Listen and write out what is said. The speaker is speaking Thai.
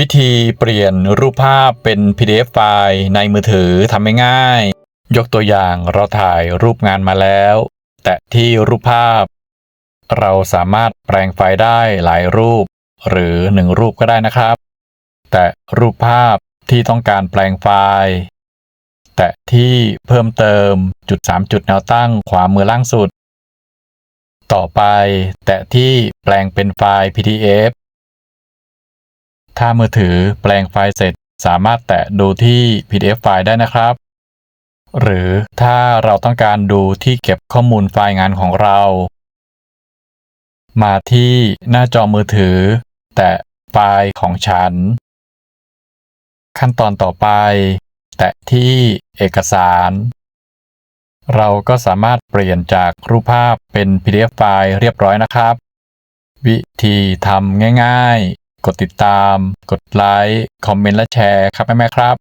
วิธีเปลี่ยนรูปภาพเป็น PDF ไฟล์ในมือถือทำง่ายๆ ยกตัวอย่างเราถ่ายรูปงานมาแล้ว แตะที่รูปภาพ เราสามารถแปลงไฟล์ได้หลายรูป หรือหนึ่งรูปก็ได้นะครับ แตะรูปภาพที่ต้องการแปลงไฟล์ แตะที่เพิ่มเติมจุด 3 จุดแนวตั้งขวามือล่างสุด ต่อไปแตะที่แปลงเป็นไฟล์ PDF ถ้ามือถือแปลงไฟล์เสร็จ สามารถแตะดูที่ PDF ไฟล์ได้นะครับ หรือถ้าเราต้องการดูที่เก็บข้อมูลไฟล์งานของเรา มาที่หน้าจอมือถือ แตะไฟล์ของฉัน ขั้นตอนต่อไป แตะที่เอกสาร เราก็สามารถเปลี่ยนจากรูปภาพเป็น PDF ไฟล์เรียบร้อยนะครับ วิธีทำง่าย กดติดตาม กดไลค์ คอมเมนต์และแชร์ครับแม่ๆครับ